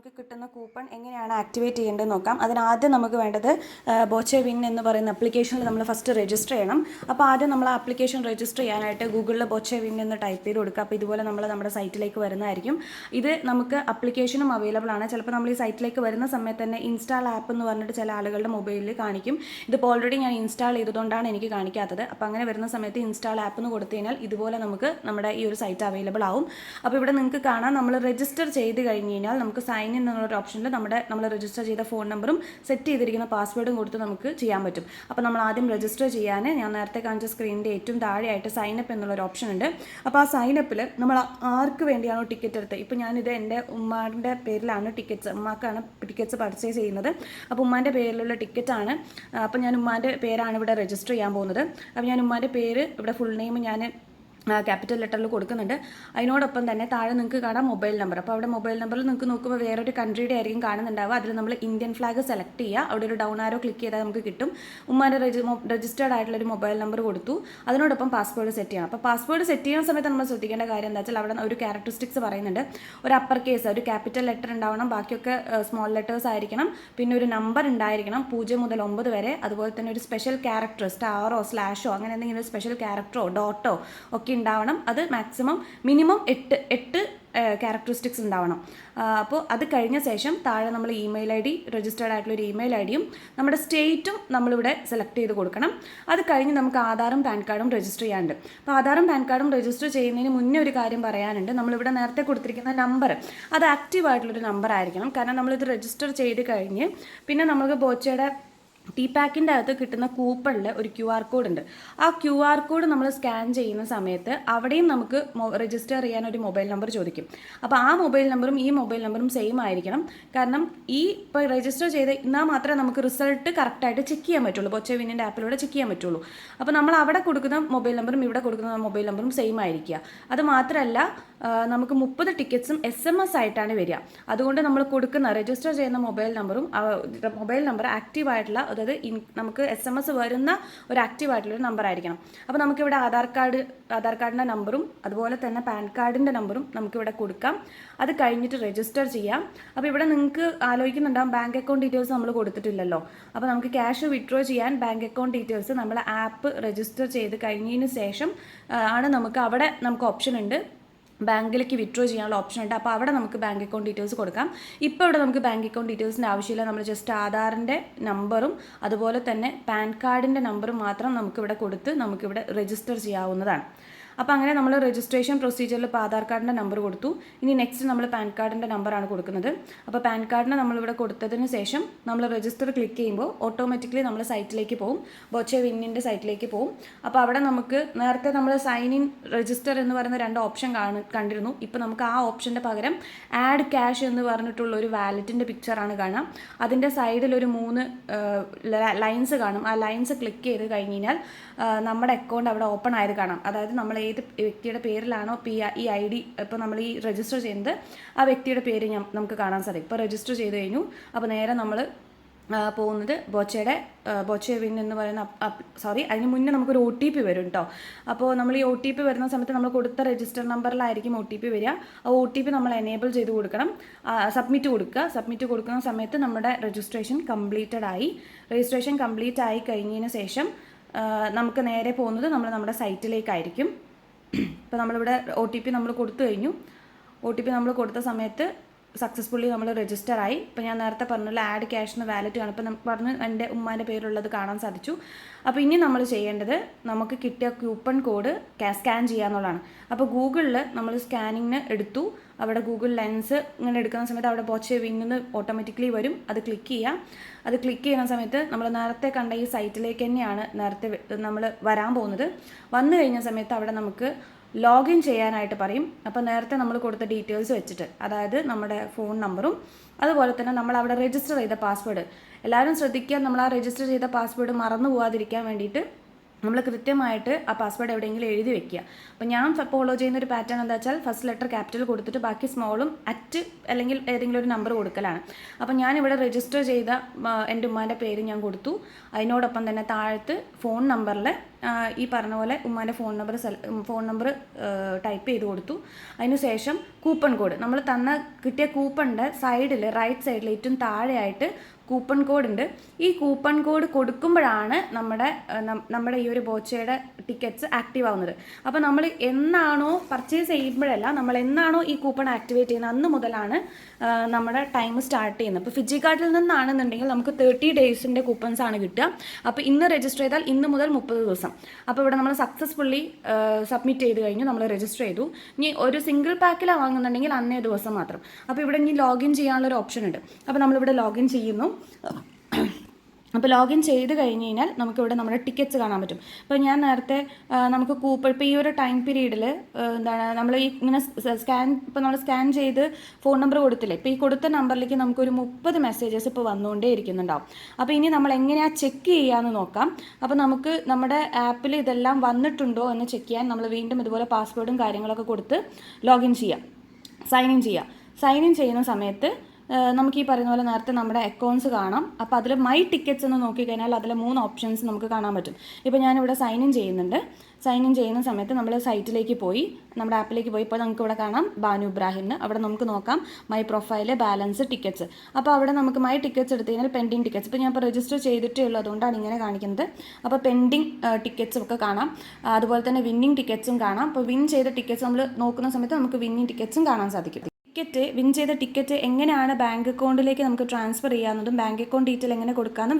നമുക്ക് കിട്ടുന്ന കൂപ്പൺ എങ്ങനെയാണ് ആക്ടിവേറ്റ് ചെയ്യേണ്ടത് നോക്കാം. അതിനാദ്യം നമുക്ക് വേണ്ടത് ബോച്ചെ വിൻ എന്ന് പറയുന്ന അപ്ലിക്കേഷനിൽ നമ്മൾ ഫസ്റ്റ് രജിസ്റ്റർ ചെയ്യണം. അപ്പോൾ ആദ്യം നമ്മൾ ആപ്ലിക്കേഷൻ രജിസ്റ്റർ ചെയ്യാനായിട്ട് ഗൂഗിളിൽ ബോച്ചെ വിൻ എന്ന് ടൈപ്പ് ചെയ്ത് കൊടുക്കുക. അപ്പോൾ ഇതുപോലെ നമ്മൾ നമ്മുടെ സൈറ്റിലേക്ക് വരുന്നതായിരിക്കും. ഇത് നമുക്ക് അപ്ലിക്കേഷനും അവൈലബിൾ ആണ്. ചിലപ്പോൾ നമ്മൾ ഈ സൈറ്റിലേക്ക് വരുന്ന സമയത്ത് തന്നെ ഇൻസ്റ്റാൾ ആപ്പ് എന്ന് പറഞ്ഞിട്ട് ചില ആളുകളുടെ മൊബൈലിൽ കാണിക്കും. ഇതിപ്പോൾ ഓൾറെഡി ഞാൻ ഇൻസ്റ്റാൾ ചെയ്തതുകൊണ്ടാണ് എനിക്ക് കാണിക്കാത്തത്. അപ്പോൾ അങ്ങനെ വരുന്ന സമയത്ത് ഇൻസ്റ്റാൾ ആപ്പ് എന്ന് കൊടുത്തു കഴിഞ്ഞാൽ ഇതുപോലെ നമുക്ക് നമ്മുടെ ഈ ഒരു സൈറ്റ് അവൈലബിൾ ആവും. അപ്പോൾ ഇവിടെ നിങ്ങൾക്ക് കാണാം. നമ്മൾ രജിസ്റ്റർ ചെയ്ത് കഴിഞ്ഞ് കഴിഞ്ഞാൽ നമുക്ക് സൈൻ ഇൻ എന്നുള്ളൊരു ഓപ്ഷനിൽ നമ്മുടെ നമ്മൾ രജിസ്റ്റർ ചെയ്ത ഫോൺ നമ്പറും സെറ്റ് ചെയ്തിരിക്കുന്ന പാസ്വേഡും കൊടുത്ത് നമുക്ക് ചെയ്യാൻ പറ്റും. അപ്പോൾ നമ്മൾ ആദ്യം രജിസ്റ്റർ ചെയ്യാൻ ഞാൻ നേരത്തെ കാണിച്ച സ്ക്രീനിന്റെ ഏറ്റവും താഴെയായിട്ട് സൈൻ അപ്പ് എന്നുള്ളൊരു ഓപ്ഷൻ ഉണ്ട്. അപ്പോൾ ആ സൈൻ അപ്പിൽ നമ്മൾ ആർക്ക് വേണ്ടിയാണോ ടിക്കറ്റ് എടുത്തത്? ഇപ്പോൾ ഞാനിത് എന്റെ ഉമ്മാന്റെ പേരിലാണ് ടിക്കറ്റ്സ് ഉമ്മാക്കാണ് ടിക്കറ്റ്സ് പർച്ചേസ് ചെയ്യുന്നത്. അപ്പോൾ ഉമ്മാന്റെ പേരിലുള്ള ടിക്കറ്റാണ് അപ്പോൾ ഞാൻ ഉമ്മാന്റെ പേരാണ് ഇവിടെ രജിസ്റ്റർ ചെയ്യാൻ പോകുന്നത്. അപ്പോൾ ഞാൻ ഉമ്മാന്റെ പേര് ഇവിടെ ഫുൾ നെയിം ഞാൻ ക്യാപിറ്റൽ ലെറ്ററിൽ കൊടുക്കുന്നുണ്ട്. അതിനോടൊപ്പം തന്നെ താഴെ നിങ്ങൾക്ക് കാണാം മൊബൈൽ നമ്പർ അപ്പോൾ അവിടെ മൊബൈൽ നമ്പറിൽ നിങ്ങൾക്ക് നോക്കുമ്പോൾ വേറൊരു കൺട്രിയുടെ ആയിരിക്കും കാണുന്നുണ്ടാവുക. അതിൽ നമ്മൾ ഇന്ത്യൻ ഫ്ലാഗ് സെലക്ട് ചെയ്യുക. അവിടെ ഒരു ഡൗൺ ആരോ ക്ലിക്ക് ചെയ്താൽ നമുക്ക് കിട്ടും. ഉമ്മാന്റെ രജിസ്റ്റേർഡ് ആയിട്ടുള്ള ഒരു മൊബൈൽ നമ്പർ കൊടുത്തു. അതിനോടൊപ്പം പാസ്വേഡ് സെറ്റ് ചെയ്യണം. അപ്പോൾ പാസ്വേഡ് സെറ്റ് ചെയ്യുന്ന സമയത്ത് നമ്മൾ ശ്രദ്ധിക്കേണ്ട കാര്യം എന്താ വെച്ചാൽ അവിടെ ഒരു ക്യാരക്ടറിസ്റ്റിക്സ് പറയുന്നുണ്ട്. ഒരു അപ്പർ കേസ് ഒരു ക്യാപിറ്റൽ ലെറ്റർ ഉണ്ടാവണം. ബാക്കിയൊക്കെ സ്മോൾ ലെറ്റേഴ്സ് ആയിരിക്കണം. പിന്നെ ഒരു നമ്പർ ഉണ്ടായിരിക്കണം. പൂജ്യം മുതൽ ഒമ്പത് വരെ. അതുപോലെ തന്നെ ഒരു സ്പെഷ്യൽ ക്യാരക്ടർ സ്റ്റാറോ സ്ലാഷോ അങ്ങനെ എന്തെങ്കിലും ഒരു സ്പെഷ്യൽ ക്യാരക്ടറോ ഡോട്ടോ ഒക്കെ ഉണ്ടാവണം. അത് മാക്സിമം മിനിമം എട്ട് എട്ട് ക്യാരക്ടറിസ്റ്റിക്സ് ഉണ്ടാവണം. അപ്പോൾ അത് കഴിഞ്ഞ ശേഷം താഴെ നമ്മൾ ഇമെയിൽ ഐ ഡി രജിസ്റ്റേർഡ് ആയിട്ടുള്ള ഒരു ഇമെയിൽ ഐ ഡിയും നമ്മുടെ സ്റ്റേറ്റും നമ്മളിവിടെ സെലക്ട് ചെയ്ത് കൊടുക്കണം. അത് കഴിഞ്ഞ് നമുക്ക് ആധാറും പാൻ കാർഡും രജിസ്റ്റർ ചെയ്യാനുണ്ട്. അപ്പോൾ ആധാറും പാൻ കാർഡും രജിസ്റ്റർ ചെയ്യുന്നതിന് മുന്നേ ഒരു കാര്യം പറയാനുണ്ട്. നമ്മളിവിടെ നേരത്തെ കൊടുത്തിരിക്കുന്ന നമ്പർ അത് ആക്റ്റീവ് ആയിട്ടുള്ളൊരു നമ്പർ ആയിരിക്കണം. കാരണം നമ്മളിത് രജിസ്റ്റർ ചെയ്ത് കഴിഞ്ഞ് പിന്നെ നമുക്ക് ബോച്ചയുടെ ടീ പാക്കിന്റെ അകത്ത് കിട്ടുന്ന കൂപ്പണിൽ ഒരു ക്യു ആർ കോഡ് ഉണ്ട്. ആ ക്യു ആർ കോഡ് നമ്മൾ സ്കാൻ ചെയ്യുന്ന സമയത്ത് അവിടെയും നമുക്ക് രജിസ്റ്റർ ചെയ്യാൻ ഒരു മൊബൈൽ നമ്പർ ചോദിക്കും. അപ്പോൾ ആ മൊബൈൽ നമ്പറും ഈ മൊബൈൽ നമ്പറും സെയിം ആയിരിക്കണം. കാരണം ഈ ഇപ്പോൾ രജിസ്റ്റർ ചെയ്ത് എന്നാൽ മാത്രമേ നമുക്ക് റിസൾട്ട് കറക്റ്റായിട്ട് ചെക്ക് ചെയ്യാൻ പറ്റുള്ളൂ. ബൊച്ച വിന്നിന്റെ ആപ്പിലൂടെ ചെക്ക് ചെയ്യാൻ പറ്റുള്ളൂ. അപ്പോൾ നമ്മൾ അവിടെ കൊടുക്കുന്ന മൊബൈൽ നമ്പറും ഇവിടെ കൊടുക്കുന്ന മൊബൈൽ നമ്പറും സെയിം ആയിരിക്കുക. അത് മാത്രമല്ല നമുക്ക് മുപ്പത് ടിക്കറ്റ്സും എസ് എം എസ് ആയിട്ടാണ് വരിക. അതുകൊണ്ട് നമ്മൾ കൊടുക്കുന്ന രജിസ്റ്റർ ചെയ്യുന്ന മൊബൈൽ നമ്പറും മൊബൈൽ നമ്പർ ആക്റ്റീവ് ആയിട്ടുള്ള അതായത് നമുക്ക് എസ് എം എസ് വരുന്ന ഒരു ആക്റ്റീവ് ആയിട്ടുള്ളൊരു നമ്പർ ആയിരിക്കണം. അപ്പോൾ നമുക്കിവിടെ ആധാർ കാർഡ് ആധാർ കാർഡിന്റെ നമ്പറും അതുപോലെ തന്നെ പാൻ കാർഡിന്റെ നമ്പറും നമുക്കിവിടെ കൊടുക്കാം. അത് കഴിഞ്ഞിട്ട് രജിസ്റ്റർ ചെയ്യാം. അപ്പോൾ ഇവിടെ നിങ്ങൾക്ക് ആലോചിക്കുന്നുണ്ടാവും ബാങ്ക് അക്കൗണ്ട് ഡീറ്റെയിൽസ് നമ്മൾ കൊടുത്തിട്ടില്ലല്ലോ. അപ്പോൾ നമുക്ക് ക്യാഷ് വിഡ്രോ ചെയ്യാൻ ബാങ്ക് അക്കൗണ്ട് ഡീറ്റെയിൽസ് നമ്മൾ ആപ്പ് രജിസ്റ്റർ ചെയ്ത് കഴിഞ്ഞതിന് ശേഷം ആണ് നമുക്ക് അവിടെ നമുക്ക് ഓപ്ഷൻ ഉണ്ട്. ബാങ്കിലേക്ക് വിഡ്രോ ചെയ്യാനുള്ള ഓപ്ഷൻ ഉണ്ട്. അപ്പോൾ അവിടെ നമുക്ക് ബാങ്ക് അക്കൗണ്ട് ഡീറ്റെയിൽസ് കൊടുക്കാം. ഇപ്പോൾ ഇവിടെ നമുക്ക് ബാങ്ക് അക്കൗണ്ട് ഡീറ്റെയിൽസിന്റെ ആവശ്യമില്ല. നമ്മൾ ജസ്റ്റ് ആധാറിന്റെ നമ്പറും അതുപോലെ തന്നെ പാൻ കാർഡിന്റെ നമ്പറും മാത്രം നമുക്കിവിടെ കൊടുത്ത് നമുക്കിവിടെ രജിസ്റ്റർ ചെയ്യാവുന്നതാണ്. അപ്പോൾ അങ്ങനെ നമ്മൾ രജിസ്ട്രേഷൻ പ്രൊസീജിയറിൽ ഇപ്പോൾ ആധാർ കാർഡിന്റെ നമ്പർ കൊടുത്തു. ഇനി നെക്സ്റ്റ് നമ്മൾ പാൻ കാർഡിന്റെ നമ്പറാണ് കൊടുക്കുന്നത്. അപ്പോൾ പാൻ കാർഡിന് നമ്മളിവിടെ കൊടുത്തതിന് ശേഷം നമ്മൾ രജിസ്റ്റർ ക്ലിക്ക് ചെയ്യുമ്പോൾ ഓട്ടോമാറ്റിക്കലി നമ്മൾ സൈറ്റിലേക്ക് പോകും. ബോച്ചെ വിന്നിന്റെ സൈറ്റിലേക്ക് പോകും. അപ്പോൾ അവിടെ നമുക്ക് നേരത്തെ നമ്മൾ സൈൻ ഇൻ രജിസ്റ്റർ എന്ന് പറയുന്ന രണ്ട് ഓപ്ഷൻ കണ്ടിരുന്നു. ഇപ്പോൾ നമുക്ക് ആ ഓപ്ഷന്റെ പകരം ആഡ് ക്യാഷ് എന്ന് പറഞ്ഞിട്ടുള്ള ഒരു വാലറ്റിന്റെ പിക്ചറാണ് കാണാം. അതിന്റെ സൈഡിൽ ഒരു മൂന്ന് ലൈൻസ് കാണും. ആ ലൈൻസ് ക്ലിക്ക് ചെയ്ത് കഴിഞ്ഞ് കഴിഞ്ഞാൽ നമ്മുടെ അക്കൗണ്ട് അവിടെ ഓപ്പൺ ആയത് കാണാം. അതായത് നമ്മൾ ഏത് വ്യക്തിയുടെ പേരിലാണോ പി ഈ ഐ ഡി നമ്മൾ ഈ രജിസ്റ്റർ ചെയ്യുന്നത് ആ വ്യക്തിയുടെ പേര് നമുക്ക് കാണാൻ സാധിക്കും. ഇപ്പോൾ രജിസ്റ്റർ ചെയ്ത് കഴിഞ്ഞു. അപ്പോൾ നേരെ നമ്മൾ പോകുന്നത്. ബോച്ചയുടെ ബോച്ചെ വിൻ എന്ന് പറയുന്ന സോറി അതിന് മുന്നേ നമുക്കൊരു ഒ ടി പി വരും കേട്ടോ അപ്പോൾ നമ്മൾ ഈ ഒ ടി പി വരുന്ന സമയത്ത് നമ്മൾ കൊടുത്ത രജിസ്റ്റർ നമ്പറിലായിരിക്കും ഒ ടി പി വരിക. ആ ഒ ടി പി നമ്മൾ എനേബിൾ ചെയ്ത് കൊടുക്കണം. സബ്മിറ്റ് കൊടുക്കുക. സബ്മിറ്റ് കൊടുക്കുന്ന സമയത്ത് നമ്മുടെ രജിസ്ട്രേഷൻ കംപ്ലീറ്റഡ് ആയി. രജിസ്ട്രേഷൻ കംപ്ലീറ്റ് ആയി കഴിഞ്ഞതിന് ശേഷം നമുക്ക് നേരെ പോകുന്നത് നമ്മൾ നമ്മുടെ സൈറ്റിലേക്കായിരിക്കും ഇപ്പോൾ നമ്മളിവിടെ ഒ ടി പി നമ്മൾ കൊടുത്തു കഴിഞ്ഞു. ഒ ടി പി നമ്മൾ കൊടുത്ത സമയത്ത് സക്സസ്ഫുള്ളി നമ്മൾ രജിസ്റ്റർ ആയി. ഇപ്പോൾ ഞാൻ നേരത്തെ പറഞ്ഞല്ലോ ആഡ് ക്യാഷ് എന്ന് വാലറ്റ് കാണും ഇപ്പോൾ പറഞ്ഞ് എന്റെ ഉമ്മാന്റെ പേരുള്ളത് കാണാൻ സാധിച്ചു. അപ്പോൾ ഇനി നമ്മൾ ചെയ്യേണ്ടത് നമുക്ക് കിട്ടിയ കൂപ്പൺ കോഡ് സ്കാൻ ചെയ്യാന്നുള്ളതാണ് അപ്പോൾ ഗൂഗിളിൽ നമ്മൾ സ്കാനിങ്ങിന് എടുത്തു. അവിടെ ഗൂഗിൾ ലെൻസ് ഇങ്ങനെ എടുക്കുന്ന സമയത്ത് അവിടെ പോച്ച വിങ്ങുന്ന് ഓട്ടോമാറ്റിക്കലി വരും. അത് ക്ലിക്ക് ചെയ്യാം. അത് ക്ലിക്ക് ചെയ്യുന്ന സമയത്ത് നമ്മൾ നേരത്തെ കണ്ട ഈ സൈറ്റിലേക്ക് തന്നെയാണ് നേരത്തെ നമ്മൾ വരാൻ പോകുന്നത്. വന്നു കഴിഞ്ഞ സമയത്ത് അവിടെ നമുക്ക് ലോഗിൻ ചെയ്യാനായിട്ട് പറയും. അപ്പോൾ നേരത്തെ നമ്മൾ കൊടുത്ത ഡീറ്റെയിൽസ് വെച്ചിട്ട് അതായത് നമ്മുടെ ഫോൺ നമ്പറും അതുപോലെ തന്നെ നമ്മൾ അവിടെ രജിസ്റ്റർ ചെയ്ത പാസ്വേഡ് എല്ലാവരും ശ്രദ്ധിക്കുക നമ്മൾ ആ രജിസ്റ്റർ ചെയ്ത പാസ്വേഡ് മറന്നു പോകാതിരിക്കാൻ വേണ്ടിയിട്ട് നമ്മൾ കൃത്യമായിട്ട് ആ പാസ്വേഡ് എവിടെയെങ്കിലും എഴുതി വെക്കുക. അപ്പോൾ ഞാൻ ഫോളോ ചെയ്യുന്ന ഒരു പാറ്റേൺ എന്താ വെച്ചാൽ ഫസ്റ്റ് ലെറ്റർ ക്യാപിറ്റൽ കൊടുത്തിട്ട് ബാക്കി സ്മോളും അറ്റ് അല്ലെങ്കിൽ ഏതെങ്കിലും ഒരു നമ്പർ കൊടുക്കലാണ്. അപ്പോൾ ഞാൻ ഇവിടെ രജിസ്റ്റർ ചെയ്ത എന്റെ ഉമ്മാന്റെ പേര് ഞാൻ കൊടുത്തു. അതിനോടൊപ്പം തന്നെ താഴത്ത് ഫോൺ നമ്പറിൽ ഈ പറഞ്ഞ പോലെ ഉമ്മാന്റെ phone number phone number type ചെയ്ത് കൊടുത്തു. അതിനുശേഷം കൂപ്പൺ കോഡ് നമ്മൾ തന്ന കിട്ടിയ കൂപ്പണിന്റെ സൈഡിൽ റൈറ്റ് സൈഡിൽ ഏറ്റവും താഴെയായിട്ട് കൂപ്പൺ കോഡ് ഉണ്ട്. ഈ കൂപ്പൺ കോഡ് കൊടുക്കുമ്പോഴാണ് നമ്മുടെ നമ്മുടെ ഈ ഒരു ബോച്ചയുടെ ടിക്കറ്റ്സ് ആക്റ്റീവ് ആവുന്നത്. അപ്പോൾ നമ്മൾ എന്നാണോ പർച്ചേസ് ചെയ്യുമ്പോഴല്ല നമ്മൾ എന്നാണോ ഈ കൂപ്പൺ ആക്ടിവേറ്റ് ചെയ്യുന്നത് അന്ന് മുതലാണ് നമ്മുടെ ടൈം സ്റ്റാർട്ട് ചെയ്യുന്നത്. അപ്പോൾ ഫിജി കാർഡിൽ നിന്നാണെന്നുണ്ടെങ്കിൽ നമുക്ക് തേർട്ടി ഡേയ്സിന്റെ കൂപ്പൺസ് ആണ് കിട്ടുക. അപ്പോൾ ഇന്ന് രജിസ്റ്റർ ചെയ്താൽ ഇന്ന് മുതൽ മുപ്പത് ദിവസം. അപ്പോൾ ഇവിടെ നമ്മൾ സക്സസ്ഫുള്ളി സബ്മിറ്റ് ചെയ്ത് കഴിഞ്ഞു നമ്മൾ രജിസ്റ്റർ ചെയ്തു. ഇനി ഒരു സിംഗിൾ പാക്കിലാണ് വാങ്ങുന്നുണ്ടെങ്കിൽ അന്നേ ദിവസം മാത്രം. അപ്പോൾ ഇവിടെ ഇനി ലോഗിൻ ചെയ്യാനുള്ളൊരു ഓപ്ഷൻ ഉണ്ട്. അപ്പോൾ നമ്മളിവിടെ ലോഗിൻ ചെയ്യുന്നു. അപ്പോൾ ലോഗിൻ ചെയ്ത് കഴിഞ്ഞ് കഴിഞ്ഞാൽ നമുക്കിവിടെ നമ്മുടെ ടിക്കറ്റ്സ് കാണാൻ പറ്റും. അപ്പോൾ ഞാൻ നേരത്തെ നമുക്ക് കൂപ്പൺ ഇപ്പോൾ ഈ ഒരു ടൈം പീരീഡിൽ എന്താണ് നമ്മൾ ഈ ഇങ്ങനെ സ്കാൻ ഇപ്പോൾ നമ്മൾ സ്കാൻ ചെയ്ത് ഫോൺ നമ്പർ കൊടുത്തില്ലേ ഇപ്പോൾ ഈ കൊടുത്ത നമ്പറിലേക്ക് നമുക്കൊരു മുപ്പത് മെസ്സേജസ് ഇപ്പോൾ വന്നുകൊണ്ടേ ഇരിക്കുന്നുണ്ടാവും. അപ്പോൾ ഇനി നമ്മൾ എങ്ങനെയാണ് ചെക്ക് ചെയ്യാമെന്ന് നോക്കാം. അപ്പോൾ നമുക്ക് നമ്മുടെ ആപ്പിൽ ഇതെല്ലാം വന്നിട്ടുണ്ടോ എന്ന് ചെക്ക് ചെയ്യാൻ നമ്മൾ വീണ്ടും ഇതുപോലെ പാസ്വേഡും കാര്യങ്ങളൊക്കെ കൊടുത്ത് ലോഗിൻ ചെയ്യാം. സൈൻ ഇൻ ചെയ്യാം. സൈൻ ഇൻ ചെയ്യുന്ന സമയത്ത് നമുക്ക് ഈ പറയുന്ന പോലെ നേരത്തെ നമ്മുടെ അക്കൗണ്ട്സ് കാണാം. അപ്പോൾ അതിൽ മൈ ടിക്കറ്റ്സ് എന്ന് നോക്കിക്കഴിഞ്ഞാൽ അതിൽ മൂന്ന് ഓപ്ഷൻസ് നമുക്ക് കാണാൻ പറ്റും. ഇപ്പോൾ ഞാനിവിടെ സൈൻ ഇൻ ചെയ്യുന്നുണ്ട്. സൈൻ ഇൻ ചെയ്യുന്ന സമയത്ത് നമ്മൾ സൈറ്റിലേക്ക് പോയി നമ്മുടെ ആപ്പിലേക്ക് പോയി ഇപ്പോൾ നമുക്ക് ഇവിടെ കാണാം ബാനു ഇബ്രാഹിമിന് അവിടെ നമുക്ക് നോക്കാം മൈ പ്രൊഫൈൽ ബാലൻസ് ടിക്കറ്റ്സ് അപ്പോൾ അവിടെ നമുക്ക് മൈ ടിക്കറ്റ്സ് എടുത്തു കഴിഞ്ഞാൽ പെൻഡിങ് ടിക്കറ്റ്സ് ഇപ്പോൾ ഞാൻ ഇപ്പോൾ രജിസ്റ്റർ ചെയ്തിട്ടേ ഉള്ളൂ അതുകൊണ്ടാണ് ഇങ്ങനെ കാണിക്കുന്നത്. അപ്പോൾ പെൻഡിങ് ടിക്കറ്റ്സും ഒക്കെ കാണാം. അതുപോലെ തന്നെ വിന്നിങ് ടിക്കറ്റ്സും കാണാം. അപ്പോൾ വിൻ ചെയ്ത ടിക്കറ്റ്സ് നമ്മൾ നോക്കുന്ന സമയത്ത് നമുക്ക് വിന്നിങ് ടിക്കറ്റ്സും കാണാൻ സാധിക്കും. ടിക്കറ്റ് വിൻ ചെയ്ത ടിക്കറ്റ് എങ്ങനെയാണ് ബാങ്ക് അക്കൗണ്ടിലേക്ക് നമുക്ക് ട്രാൻസ്ഫർ ചെയ്യാവുന്നതും ബാങ്ക് അക്കൗണ്ട് ഡീറ്റെയിൽ എങ്ങനെ കൊടുക്കാമെന്നും